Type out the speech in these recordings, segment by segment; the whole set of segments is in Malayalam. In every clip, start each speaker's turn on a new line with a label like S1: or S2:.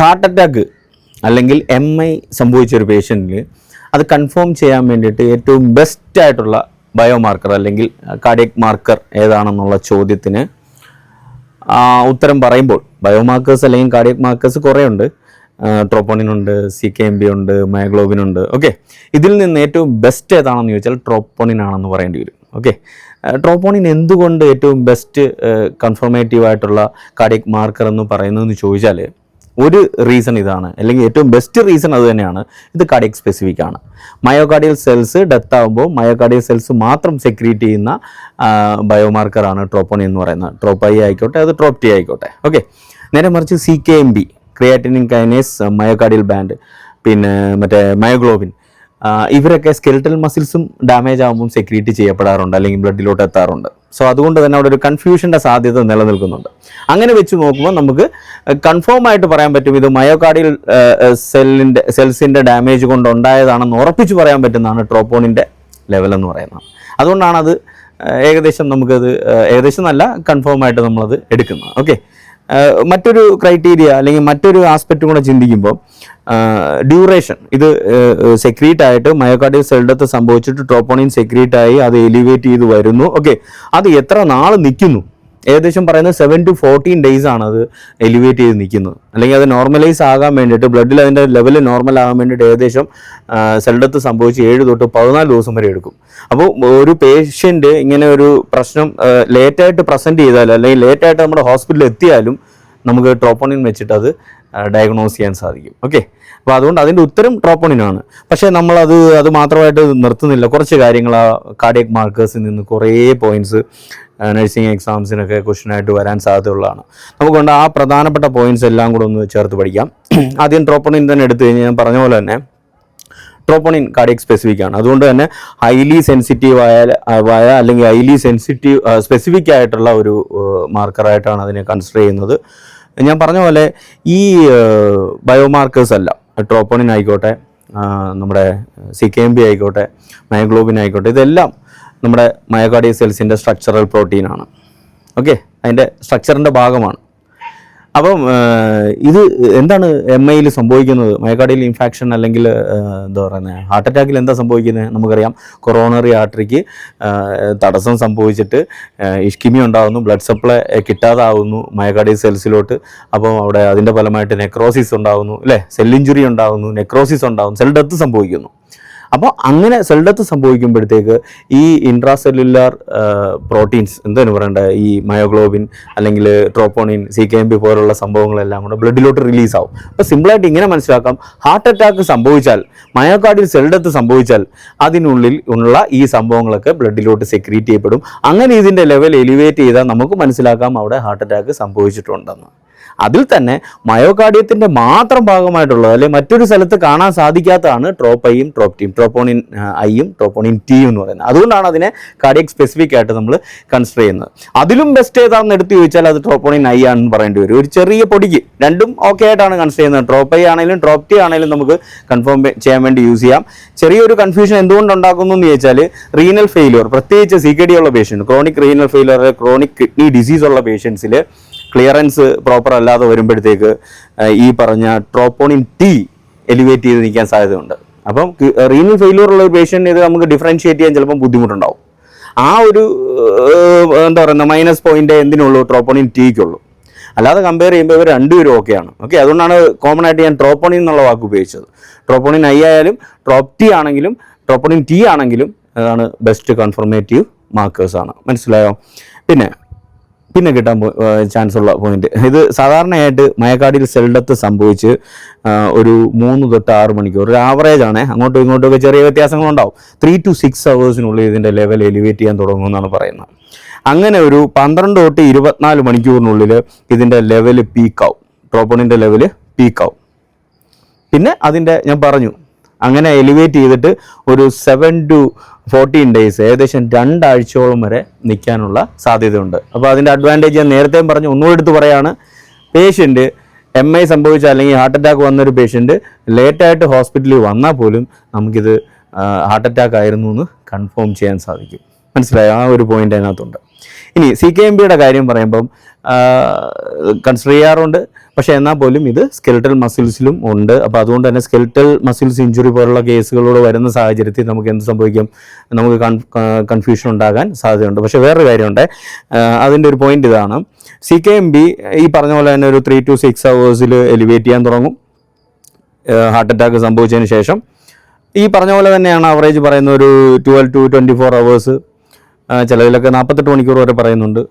S1: ഹാർട്ട് അറ്റാക്ക് അല്ലെങ്കിൽ എം ഐ സംഭവിച്ച ഒരു പേഷ്യന്റിന് അത് കൺഫേം ചെയ്യാൻ വേണ്ടിയിട്ട് ഏറ്റവും ബെസ്റ്റ് ആയിട്ടുള്ള ബയോമാർക്കർ അല്ലെങ്കിൽ കാർഡിയക് മാർക്കർ ഏതാണെന്നുള്ള ചോദ്യത്തിന് ഉത്തരം പറയുമ്പോൾ ബയോമാർക്കേഴ്സ് അല്ലെങ്കിൽ കാർഡിയക് മാർക്കേഴ്സ് കുറേ ഉണ്ട് ട്രോപ്പോണിൻ ഉണ്ട് സി കെ എം ബി ഉണ്ട് മയോഗ്ലോബിൻ ഉണ്ട്. ഓക്കെ ഇതിൽ നിന്ന് ഏറ്റവും ബെസ്റ്റ് ഏതാണെന്ന് ചോദിച്ചാൽ ട്രോപ്പോണിൻ ആണെന്ന് പറയേണ്ടി വരും. ഓക്കെ ട്രോപ്പോണിൻ എന്തുകൊണ്ട് ഏറ്റവും ബെസ്റ്റ് കൺഫർമേറ്റീവ് ആയിട്ടുള്ള കാർഡിയക് മാർക്കർ എന്ന് പറയുന്നതെന്ന് ചോദിച്ചാൽ ഒരു റീസൺ ഇതാണ്. അല്ലെങ്കിൽ ഏറ്റവും ബെസ്റ്റ് റീസൺ അത് തന്നെയാണ്. ഇത് കാർഡിയക് സ്പെസിഫിക് ആണ്. മയോകാർഡിയൽ സെൽസ് ഡെത്ത് ആകുമ്പോൾ മയോകാർഡിയൽ സെൽസ് മാത്രം സെക്രീറ്റ് ചെയ്യുന്ന ബയോമാർക്കറാണ് ട്രോപ്പോണി എന്ന് പറയുന്നത്. ട്രോപ്പൈ ആയിക്കോട്ടെ അത് ട്രോപ്റ്റി ആയിക്കോട്ടെ. ഓക്കെ നേരെ മറിച്ച് C K M B creatinine kinase myocardial band പിന്നെ മറ്റേ മയോഗ്ലോബിൻ ഇവരൊക്കെ സ്കെൽറ്റൽ മസിൽസും ഡാമേജ് ആകുമ്പോൾ സെക്രീറ്റ് ചെയ്യപ്പെടാറുണ്ട് അല്ലെങ്കിൽ ബ്ലഡിലോട്ട് എത്താറുണ്ട്. സോ അതുകൊണ്ട് തന്നെ അവിടെ ഒരു കൺഫ്യൂഷന്റെ സാധ്യത നിലനിൽക്കുന്നുണ്ട്. അങ്ങനെ വെച്ച് നോക്കുമ്പോൾ നമുക്ക് കൺഫേം ആയിട്ട് പറയാൻ പറ്റും ഇത് മയോകാർഡിയൽ സെല്ലിന്റെ സെൽസിന്റെ ഡാമേജ് കൊണ്ട് ഉണ്ടായതാണെന്ന് ഉറപ്പിച്ച് പറയാൻ പറ്റുന്നതാണ് ട്രോപ്പോണിന്റെ ലെവൽ എന്ന് പറയുന്നത്. അതുകൊണ്ടാണ് അത് ഏകദേശം നമുക്കത് ഏകദേശം നല്ല കൺഫേം ആയിട്ട് നമ്മളത് എടുക്കുന്നത്. ഓക്കെ മറ്റൊരു ക്രൈറ്റീരിയ അല്ലെങ്കിൽ മറ്റൊരു ആസ്പെക്റ്റ് കൂടെ ചിന്തിക്കുമ്പോൾ ഡ്യൂറേഷൻ ഇത് സെക്രീറ്റ് ആയിട്ട് മയോകാർഡിയൽ സെൽഡത്ത് സംഭവിച്ചിട്ട് ട്രോപ്പോണിൻ സെക്രീറ്റ് ആയി അത് എലിവേറ്റ് ചെയ്ത് വരുന്നു. ഓക്കെ അത് എത്ര നാൾ നിൽക്കുന്നു? ഏകദേശം പറയുന്നത് സെവൻ ടു ഫോർട്ടീൻ ഡേയ്സ് ആണ് അത് എലിവേറ്റ് ചെയ്ത് നിൽക്കുന്നത്. അല്ലെങ്കിൽ അത് നോർമലൈസ് ആകാൻ വേണ്ടിയിട്ട് ബ്ലഡിൽ അതിന്റെ ലെവൽ നോർമൽ ആകാൻ വേണ്ടിയിട്ട് ഏകദേശം സെൽഡത്ത് സംഭവിച്ച് ഏഴ് തൊട്ട് പതിനാല് ദിവസം വരെ എടുക്കും. അപ്പോൾ ഒരു പേഷ്യന്റ് ഇങ്ങനെ ഒരു പ്രശ്നം ലേറ്റായിട്ട് പ്രസന്റ് ചെയ്താലും അല്ലെങ്കിൽ ലേറ്റായിട്ട് നമ്മുടെ ഹോസ്പിറ്റലിൽ എത്തിയാലും നമുക്ക് ട്രോപ്പോണിൻ വെച്ചിട്ട് അത് ഡയഗ്നോസ് ചെയ്യാൻ സാധിക്കും. ഓക്കെ അപ്പോൾ അതുകൊണ്ട് അതിന്റെ ഉത്തരം ട്രോപ്പോണിനാണ് പക്ഷേ നമ്മളത് അത് മാത്രമായിട്ട് നിർത്തുന്നില്ല. കുറച്ച് കാര്യങ്ങൾ ആ കാർഡിയക് മാർക്കേഴ്സിൽ നിന്ന് കുറേ പോയിന്റ്സ് നഴ്സിംഗ് എക്സാംസിനൊക്കെ ക്വസ്റ്റ്യനായിട്ട് വരാൻ സാധ്യതയുള്ളതാണ്. നമുക്കൊണ്ട് ആ പ്രധാനപ്പെട്ട പോയിന്റ്സ് എല്ലാം കൂടെ ഒന്ന് ചേർത്ത് പഠിക്കാം. ആദ്യം ട്രോപ്പോണിൻ തന്നെ എടുത്തു കഴിഞ്ഞാൽ ഞാൻ പറഞ്ഞ പോലെ തന്നെ ട്രോപ്പോണിൻ കാർഡിയക് സ്പെസിഫിക് ആണ്. അതുകൊണ്ട് തന്നെ ഹൈലി സെൻസിറ്റീവ് ആയ അല്ലെങ്കിൽ ഹൈലി സെൻസിറ്റീവ് സ്പെസിഫിക് ആയിട്ടുള്ള ഒരു മാർക്കറായിട്ടാണ് അതിനെ കൺസിഡർ ചെയ്യുന്നത്. ഞാൻ പറഞ്ഞ പോലെ ഈ ബയോമാർക്കേഴ്സ് അല്ല ട്രോപ്പോണിൻ ആയിക്കോട്ടെ നമ്മുടെ സി കെ എം ബി ആയിക്കോട്ടെ മയോഗ്ലോബിൻ ആയിക്കോട്ടെ ഇതെല്ലാം നമ്മുടെ മയോകാർഡിയ സെൽസിന്റെ സ്ട്രക്ചറൽ പ്രോട്ടീനാണ് ഓക്കെ അതിന്റെ സ്ട്രക്ചറിന്റെ ഭാഗമാണ്. അപ്പം ഇത് എന്താണ് എം ഐയിൽ സംഭവിക്കുന്നത്? മയക്കാടിയിൽ ഇൻഫാക്ഷൻ അല്ലെങ്കിൽ എന്താ പറയുന്നത് ഹാർട്ട് അറ്റാക്കിൽ എന്താ സംഭവിക്കുന്നത്? നമുക്കറിയാം. കൊറോണറി ആർട്ടറിക്ക് തടസ്സം സംഭവിച്ചിട്ട് ഇഷ്കിമി ഉണ്ടാകുന്നു ബ്ലഡ് സപ്ലൈ കിട്ടാതാവുന്നു മയക്കാടി സെൽസിലോട്ട് അപ്പം അവിടെ അതിന്റെ ഫലമായിട്ട് നെക്രോസിസ് ഉണ്ടാകുന്നു അല്ലേ? സെൽ ഉണ്ടാകുന്നു നെക്രോസിസ് ഉണ്ടാകുന്നു സെൽ ഡെത്ത് സംഭവിക്കുന്നു. അപ്പോൾ അങ്ങനെ സെൽഡത്ത് സംഭവിക്കുമ്പോഴത്തേക്ക് ഈ ഇൻട്രാസെല്ലുലാർ പ്രോട്ടീൻസ് എന്താണ് പറയേണ്ടത് ഈ മയോഗ്ലോബിൻ അല്ലെങ്കിൽ troponin C K M B പോലുള്ള സംഭവങ്ങളെല്ലാം കൂടെ ബ്ലഡിലോട്ട് റിലീസ് ആവും. അപ്പോൾ സിമ്പിളായിട്ട് ഇങ്ങനെ മനസ്സിലാക്കാം. ഹാർട്ട് അറ്റാക്ക് സംഭവിച്ചാൽ മയോകാർഡിൽ സെൽഡത്ത് സംഭവിച്ചാൽ അതിനുള്ളിൽ ഉള്ള ഈ സംഭവങ്ങളൊക്കെ ബ്ലഡിലോട്ട് സെക്രീറ്റ് ചെയ്യപ്പെടും. അങ്ങനെ ഇതിന്റെ ലെവൽ എലിവേറ്റ് ചെയ്താൽ നമുക്ക് മനസ്സിലാക്കാം അവിടെ ഹാർട്ട് അറ്റാക്ക് സംഭവിച്ചിട്ടുണ്ടെന്ന്. അതിൽ തന്നെ മയോകാർഡിയത്തിന്റെ മാത്രം ഭാഗമായിട്ടുള്ളത് അല്ലെങ്കിൽ മറ്റൊരു സ്ഥലത്ത് കാണാൻ സാധിക്കാത്തതാണ് ട്രോപ്പൈയും ട്രോപ്റ്റിയും ട്രോപ്പോണിൻ ഐയും ട്രോപ്പോണിൻ ടിയും എന്ന് പറയുന്നത്. അതുകൊണ്ടാണ് അതിനെ കാർഡിയക് സ്പെസിഫിക് ആയിട്ട് നമ്മൾ കൺസിഡർ ചെയ്യുന്നത്. അതിലും ബെസ്റ്റ് ഏതാണെന്ന് എടുത്തു ചോദിച്ചാൽ അത് ട്രോപ്പോണിൻ ഐ ആണെന്ന് പറയേണ്ടി വരും. ഒരു ചെറിയ പൊടിക്ക് രണ്ടും ഓക്കെ ആയിട്ടാണ് കൺസിഡർ ചെയ്യുന്നത്. ട്രോപ്പ് ഐ ആണെങ്കിലും ട്രോപ്പ് ടി ആണെങ്കിലും നമുക്ക് കൺഫേം ചെയ്യാൻ വേണ്ടി യൂസ് ചെയ്യാം. ചെറിയൊരു കൺഫ്യൂഷൻ എന്തുകൊണ്ട് ഉണ്ടാക്കുന്നു എന്ന് ചോദിച്ചാൽ റീനൽ ഫെയിലിയർ പ്രത്യേകിച്ച് സി കെ ഡി ഉള്ള patient chronic renal failure chronic kidney disease ഉള്ള പേഷ്യൻസിൽ ക്ലിയറൻസ് പ്രോപ്പർ അല്ലാതെ വരുമ്പോഴത്തേക്ക് ഈ പറഞ്ഞ ട്രോപ്പോണിൻ ടി എലിവേറ്റ് ചെയ്ത് നിൽക്കാൻ സാധ്യതയുണ്ട്. അപ്പം റീനൽ ഫെയിലൂർ ഉള്ള ഒരു പേഷ്യന്റിന് ഇത് നമുക്ക് ഡിഫറൻഷിയേറ്റ് ചെയ്യാൻ ചിലപ്പം ബുദ്ധിമുട്ടുണ്ടാവും. ആ ഒരു എന്താ പറയുക മൈനസ് പോയിന്റ് എന്തിനുള്ളൂ? ട്രോപ്പോണിൻ ടിക്കുള്ളൂ. അല്ലാതെ കമ്പയർ ചെയ്യുമ്പോൾ ഇവർ രണ്ടുപേരും ഓക്കെയാണ് ഓക്കെ അതുകൊണ്ടാണ് കോമൺ ആയിട്ട് ഞാൻ ട്രോപ്പോണിൻ എന്നുള്ള വാക്ക് ഉപയോഗിച്ചത്. ട്രോപ്പോണിൻ ഐ ആയാലും ട്രോപ്പ് ടി ആണെങ്കിലും ട്രോപ്പോണിൻ ടി ആണെങ്കിലും അതാണ് ബെസ്റ്റ് കൺഫർമേറ്റീവ് മാർക്കേഴ്സാണ് മനസ്സിലായോ? പിന്നെ പിന്നെ കിട്ടാൻ ചാൻസ് ഉള്ള പോയിന്റ് ഇത് സാധാരണയായിട്ട് മയക്കാടിയിൽ സെൽഡത്ത് സംഭവിച്ച് ഒരു മൂന്ന് തൊട്ട് ആറ് മണിക്കൂർ. ഒരു ആവറേജ് ആണ്. അങ്ങോട്ടും ഇങ്ങോട്ടും ചെറിയ വ്യത്യാസങ്ങളുണ്ടാവും. ത്രീ ടു സിക്സ് അവേഴ്സിനുള്ളിൽ ഇതിന്റെ ലെവൽ എലിവേറ്റ് ചെയ്യാൻ തുടങ്ങുമെന്നാണ് പറയുന്നത്. അങ്ങനെ ഒരു പന്ത്രണ്ട് തൊട്ട് ഇരുപത്തിനാല് മണിക്കൂറിനുള്ളിൽ ഇതിന്റെ ലെവൽ പീക്കാവും ട്രോപ്പോണിന്റെ ലെവൽ പീക്കാവും പിന്നെ അതിന്റെ ഞാൻ പറഞ്ഞു അങ്ങനെ എലിവേറ്റ് ചെയ്തിട്ട് ഒരു സെവൻ ടു ഫോർട്ടീൻ ഡേയ്സ് ഏകദേശം രണ്ടാഴ്ചയോളം വരെ നിൽക്കാനുള്ള സാധ്യതയുണ്ട്. അപ്പോൾ അതിന്റെ അഡ്വാന്റേജ് ഞാൻ നേരത്തെ പറഞ്ഞു ഒന്നുകൂടി എടുത്ത് പറയാണ്. പേഷ്യന്റ് എം ഐ സംഭവിച്ച അല്ലെങ്കിൽ ഹാർട്ട് അറ്റാക്ക് വന്നൊരു പേഷ്യന്റ് ലേറ്റായിട്ട് ഹോസ്പിറ്റലിൽ വന്നാൽ പോലും നമുക്കിത് ഹാർട്ട് അറ്റാക്ക് ആയിരുന്നു എന്ന് കൺഫേം ചെയ്യാൻ സാധിക്കും. മനസ്സിലായോ? ആ ഒരു പോയിന്റ് അതിനകത്തുണ്ട്. ഇനി സി കെ എം ബിയുടെ കാര്യം പറയുമ്പം കൺസിഡർ ചെയ്യാറുണ്ട് പക്ഷേ എന്നാൽ പോലും ഇത് സ്കെൽറ്റൽ മസിൽസിലും ഉണ്ട്. അപ്പോൾ അതുകൊണ്ട് തന്നെ സ്കെൽറ്റൽ മസിൽസ് ഇഞ്ചുറി പോലുള്ള കേസുകളോട് വരുന്ന സാഹചര്യത്തിൽ നമുക്ക് എന്ത് സംഭവിക്കും? നമുക്ക് കൺഫ്യൂഷൻ ഉണ്ടാകാൻ സാധ്യതയുണ്ട്. പക്ഷേ വേറൊരു കാര്യമുണ്ട്. അതിന്റെ ഒരു പോയിന്റ് ഇതാണ്. സി കെ എം ബി ഈ പറഞ്ഞ പോലെ തന്നെ ഒരു ത്രീ ടു സിക്സ് അവേഴ്സിൽ എലിവേറ്റ് ചെയ്യാൻ തുടങ്ങും. ഹാർട്ട് അറ്റാക്ക് സംഭവിച്ചതിന് ശേഷം. ഈ പറഞ്ഞ പോലെ തന്നെയാണ് അവറേജ് പറയുന്ന ഒരു twelve to twenty four hours ചിലതിലൊക്കെ നാൽപ്പത്തെട്ട് മണിക്കൂർ വരെ പറയുന്നുണ്ട്.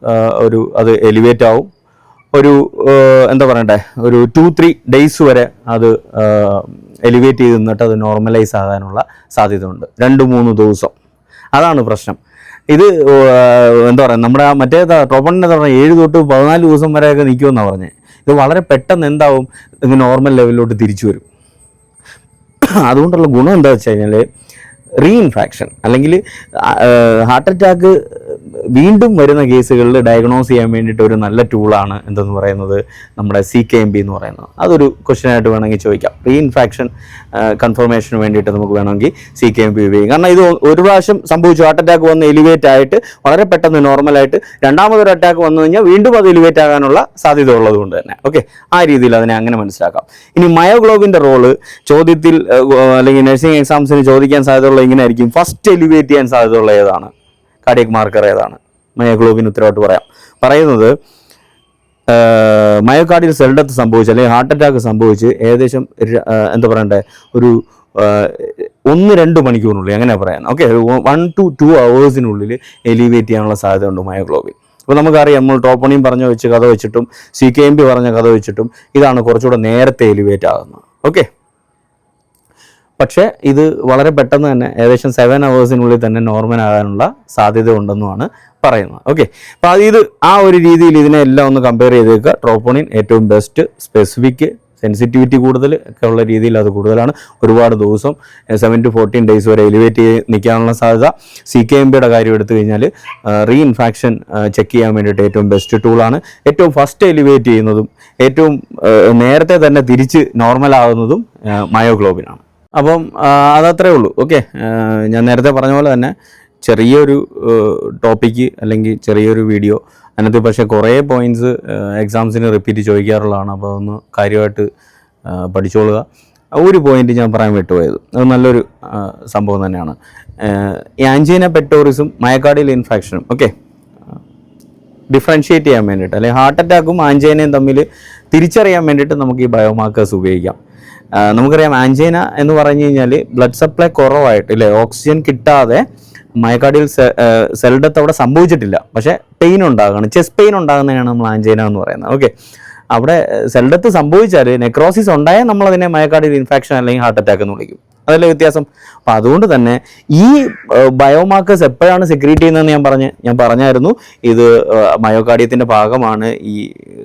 S1: ഒരു അത് എലിവേറ്റ് ആവും. ഒരു എന്താ പറയണ്ടേ? ഒരു ടു ത്രീ ഡേയ്സ് വരെ അത് എലിവേറ്റ് ചെയ്ത് നിന്നിട്ട് അത് നോർമലൈസ് ആകാനുള്ള സാധ്യതയുണ്ട്. രണ്ട് മൂന്ന് ദിവസം. അതാണ് പ്രശ്നം. ഇത് എന്താ പറയുക നമ്മുടെ മറ്റേ ടോപ്പണിന്റെ പറഞ്ഞാൽ ഏഴ് തൊട്ട് പതിനാല് ദിവസം വരെയൊക്കെ നിൽക്കുമെന്നാണ് പറഞ്ഞത് ഇത് വളരെ പെട്ടെന്ന് എന്താവും? ഇത് നോർമൽ ലെവലിലോട്ട് തിരിച്ചു വരും. അതുകൊണ്ടുള്ള ഗുണം എന്താ വെച്ച് കഴിഞ്ഞാൽ റീഇൻഫാക്ഷൻ അല്ലെങ്കിൽ ഹാർട്ട് അറ്റാക്ക് വീണ്ടും വരുന്ന കേസുകളിൽ ഡയഗ്നോസ് ചെയ്യാൻ വേണ്ടിയിട്ട് ഒരു നല്ല ടൂളാണ് എന്തെന്ന് പറയുന്നത് നമ്മുടെ സി കെ എം ബി എന്ന് പറയുന്നത്. അതൊരു ക്വസ്റ്റ്യൻ ആയിട്ട് വേണമെങ്കിൽ ചോദിക്കാം. പ്രീ ഇൻഫാക്ഷൻ കൺഫർമേഷന് വേണ്ടിയിട്ട് നമുക്ക് വേണമെങ്കിൽ സി കെ എം ബി ഉപയോഗിക്കാം. കാരണം ഇത് ഒരു പ്രാവശ്യം സംഭവിച്ചു. ഹാർട്ട് അറ്റാക്ക് വന്ന് എലിവേറ്റ് ആയിട്ട് വളരെ പെട്ടെന്ന് നോർമലായിട്ട് രണ്ടാമതൊരു അറ്റാക്ക് വന്നു കഴിഞ്ഞാൽ വീണ്ടും അത് എലിവേറ്റ് ആകാനുള്ള സാധ്യത ഉള്ളതുകൊണ്ട് തന്നെ. ഓക്കെ ആ രീതിയിൽ അതിനെ അങ്ങനെ മനസ്സിലാക്കാം. ഇനി മയോഗ്ലോബിന്റെ റോൾ ചോദ്യത്തിൽ അല്ലെങ്കിൽ നഴ്സിംഗ് എക്സാംസിന് ചോദിക്കാൻ സാധ്യതയുള്ള ഇങ്ങനെ ആയിരിക്കും. ഫസ്റ്റ് എലിവേറ്റ് ചെയ്യാൻ സാധ്യതയുള്ള ഏതാണ്? കാർഡിയക് മാർക്കർ ഏതാണ്? മയോഗ്ലോബിൻ ഉത്തരവായിട്ട് പറയാം. പറയുന്നത് മയോകാർഡിയൽ സെൽ ഡെത്ത് സംഭവിച്ച് അല്ലെങ്കിൽ ഹാർട്ട് അറ്റാക്ക് സംഭവിച്ച് ഏകദേശം എന്താ പറയണ്ടേ ഒരു ഒന്ന് രണ്ട് മണിക്കൂറിനുള്ളിൽ അങ്ങനെ പറയാം ഓക്കെ വൺ ടു ടു അവേഴ്സിനുള്ളിൽ എലിവേറ്റ് ചെയ്യാനുള്ള സാധ്യത ഉണ്ട് മയോഗ്ലോബിൻ. അപ്പോൾ നമുക്കറിയാം നമ്മൾ ടോപ്പണിയും പറഞ്ഞ വെച്ച് കഥ വെച്ചിട്ടും സി കെ എം പി പറഞ്ഞ കഥ വെച്ചിട്ടും ഇതാണ് കുറച്ചുകൂടെ നേരത്തെ എലിവേറ്റ് ആകുന്നത്. ഓക്കെ. പക്ഷേ ഇത് വളരെ പെട്ടെന്ന് തന്നെ ഏകദേശം സെവൻ അവേഴ്സിനുള്ളിൽ തന്നെ നോർമൽ ആകാനുള്ള സാധ്യത ഉണ്ടെന്നുമാണ് പറയുന്നത്. ഓക്കെ അപ്പോൾ ഇത് ആ ഒരു രീതിയിൽ ഇതിനെ എല്ലാം ഒന്ന് കമ്പയർ ചെയ്തേക്കുക. ട്രോപ്പോണിൻ ഏറ്റവും ബെസ്റ്റ് സ്പെസിഫിക് സെൻസിറ്റിവിറ്റി കൂടുതൽ ഒക്കെ ഉള്ള രീതിയിൽ അത് കൂടുതലാണ്. ഒരുപാട് ദിവസം സെവൻ ടു ഫോർട്ടീൻ ഡേയ്സ് വരെ എലിവേറ്റ് ചെയ്ത് നിൽക്കാനുള്ള സാധ്യത. സി കെ എം ബിയുടെ കാര്യം എടുത്തു കഴിഞ്ഞാൽ റീ ഇൻഫാക്ഷൻ ചെക്ക് ചെയ്യാൻ വേണ്ടിയിട്ട് ഏറ്റവും ബെസ്റ്റ് ടൂളാണ് ഏറ്റവും ഫസ്റ്റ് എലിവേറ്റ് ചെയ്യുന്നതും ഏറ്റവും നേരത്തെ തന്നെ തിരിച്ച് നോർമൽ ആകുന്നതും മയോഗ്ലോബിനാണ് അപ്പം അതത്രേ ഉള്ളൂ. ഓക്കെ. ഞാൻ നേരത്തെ പറഞ്ഞ പോലെ തന്നെ ചെറിയൊരു ടോപ്പിക്ക് അല്ലെങ്കിൽ ചെറിയൊരു വീഡിയോ. അതിനകത്ത് പക്ഷേ കുറേ പോയിന്റ്സ് എക്സാംസിന് റിപ്പീറ്റ് ചോദിക്കാറുള്ളതാണ്. അപ്പോൾ അതൊന്ന് കാര്യമായിട്ട് പഠിച്ചോളുക. ഒരു പോയിന്റ് ഞാൻ പറയാൻ വിട്ടുപോയത്. അത് നല്ലൊരു സംഭവം തന്നെയാണ്. ആൻജീന പെറ്റോറിസും മയക്കാടിയിൽ ഇൻഫെക്ഷനും ഓക്കെ. ഡിഫറൻഷ്യേറ്റ് ചെയ്യാൻ വേണ്ടിയിട്ട് അല്ലെങ്കിൽ ഹാർട്ട് അറ്റാക്കും ആൻജീനയും തമ്മിൽ തിരിച്ചറിയാൻ വേണ്ടിയിട്ട് നമുക്ക് ഈ ബയോമാർക്കേഴ്സ് ഉപയോഗിക്കാം. നമുക്കറിയാം ആൻജൈന എന്ന് പറഞ്ഞു കഴിഞ്ഞാൽ ബ്ലഡ് സപ്ലൈ കുറവായിട്ട് ഇല്ലേ? ഓക്സിജൻ കിട്ടാതെ മയക്കാടിയിൽ സെൽ ഡെത്ത് അവിടെ സംഭവിച്ചിട്ടില്ല. പക്ഷേ പെയിൻ ഉണ്ടാകുകയാണ് ചെസ്റ്റ് പെയിൻ ഉണ്ടാകുന്നതാണ് നമ്മൾ ആൻജൈന എന്ന് പറയുന്നത്. ഓക്കെ അവിടെ സെൽഡത്ത് സംഭവിച്ചാൽ നെക്രോസിസ് ഉണ്ടായാൽ നമ്മൾ അതിനെ മയക്കാർഡിയൽ ഇൻഫെക്ഷൻ അല്ലെങ്കിൽ ഹാർട്ട് അറ്റാക്ക് എന്ന് വിളിക്കും. അതല്ലേ വ്യത്യാസം? അപ്പം അതുകൊണ്ട് തന്നെ ഈ ബയോമാർക്കേഴ്സ് എപ്പോഴാണ് സെക്രീറ്റ് ചെയ്യുന്നതെന്ന് ഞാൻ പറഞ്ഞ് ഞാൻ പറഞ്ഞായിരുന്നു. ഇത് മയോകാർഡിയത്തിന്റെ ഭാഗമാണ് ഈ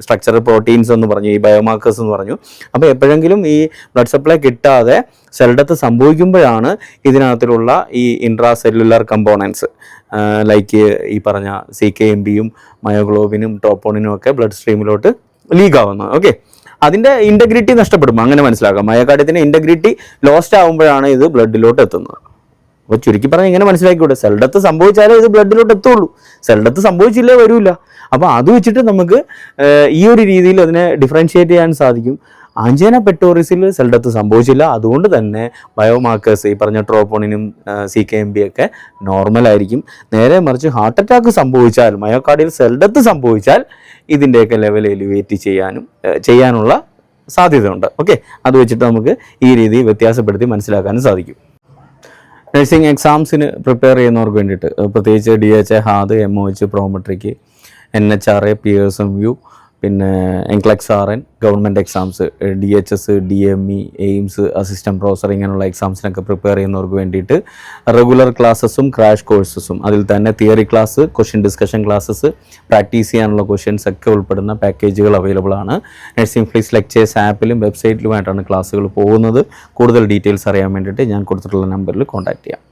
S1: സ്ട്രക്ചറൽ പ്രോട്ടീൻസ് എന്ന് പറഞ്ഞു ഈ ബയോമാർക്കേഴ്സ് എന്ന് പറഞ്ഞു. അപ്പോൾ എപ്പോഴെങ്കിലും ഈ ബ്ലഡ് സപ്ലൈ കിട്ടാതെ സെൽഡത്ത് സംഭവിക്കുമ്പോഴാണ് ഇതിനകത്തിലുള്ള ഈ ഇൻട്രാ സെല്ലുലാർ കമ്പോണൻസ് ലൈക്ക് ഈ പറഞ്ഞ സി കെ എം ബിയും മയോഗ്ലോബിനും ടോപ്പോണിനും ഒക്കെ ബ്ലഡ് സ്ട്രീമിലോട്ട് ലീക്ക് ആവുന്നത് ഓക്കെ അതിന്റെ ഇന്റഗ്രിറ്റി നഷ്ടപ്പെടും അങ്ങനെ മനസ്സിലാക്കാം. മയോകാർഡിയത്തിന്റെ ഇന്റഗ്രിറ്റി ലോസ്റ്റ് ആകുമ്പോഴാണ് ഇത് ബ്ലഡിലോട്ട് എത്തുന്നത്. അപ്പോൾ ചുരുക്കി പറഞ്ഞാൽ ഇങ്ങനെ മനസ്സിലാക്കിക്കൂടെ? സെൽ ഡെത്ത് സംഭവിച്ചാലേ ഇത് ബ്ലഡിലോട്ട് എത്തുള്ളൂ. സെൽ ഡെത്ത് സംഭവിച്ചില്ലേ വരില്ല അപ്പോൾ അത് വെച്ചിട്ട് നമുക്ക് ഈ ഒരു രീതിയിൽ അതിനെ ഡിഫറൻഷിയേറ്റ് ചെയ്യാൻ സാധിക്കും. ആഞ്ചേന പെട്ടോറിസിൽ സെൽ ഡെത്ത് സംഭവിച്ചില്ല. അതുകൊണ്ട് തന്നെ ബയോമാർക്കേഴ്സ് ഈ പറഞ്ഞ ട്രോപ്പോണിനും സി കെ എം ബി ഒക്കെ നോർമൽ ആയിരിക്കും. നേരെ മറിച്ച് ഹാർട്ട് അറ്റാക്ക് സംഭവിച്ചാൽ മയോകാർഡിയൽ സെൽ ഡെത്ത് സംഭവിച്ചാൽ ഇതിന്റെയൊക്കെ ലെവൽ എലിവേറ്റ് ചെയ്യാനും ചെയ്യാനുള്ള സാധ്യതയുണ്ട് ഓക്കെ അത് വെച്ചിട്ട് നമുക്ക് ഈ രീതി വ്യത്യാസപ്പെടുത്തി മനസ്സിലാക്കാനും സാധിക്കും നഴ്സിംഗ് എക്സാംസിന് പ്രിപ്പയർ ചെയ്യുന്നവർക്ക് വേണ്ടിയിട്ട് പ്രത്യേകിച്ച് D H A HAAD M O H Prometric N H R A P S M U പിന്നെ NCLEX R N government exams D H S D M E AIIMS assistant professor ഇങ്ങനെയുള്ള എക്സാംസിനൊക്കെ പ്രിപ്പയർ ചെയ്യുന്നവർക്ക് വേണ്ടിയിട്ട് റെഗുലർ ക്ലാസ്സസും ക്രാഷ് കോഴ്സസും അതിൽ തന്നെ theory class question discussion classes practice ചെയ്യാനുള്ള ക്വസ്റ്റ്യൻസ് ഒക്കെ ഉൾപ്പെടുന്ന പാക്കേജുകൾ അവൈലബിൾ ആണ്. നഴ്സിംഗ് ഫ്ലീസ് ലെക്ചേഴ്സ് ആപ്പിലും വെബ്സൈറ്റിലുമായിട്ടാണ് ക്ലാസ്സുകൾ പോകുന്നത്. കൂടുതൽ ഡീറ്റെയിൽസ് അറിയാൻ വേണ്ടിയിട്ട് ഞാൻ കൊടുത്തിട്ടുള്ള നമ്പറിൽ കോൺടാക്ട് ചെയ്യാം.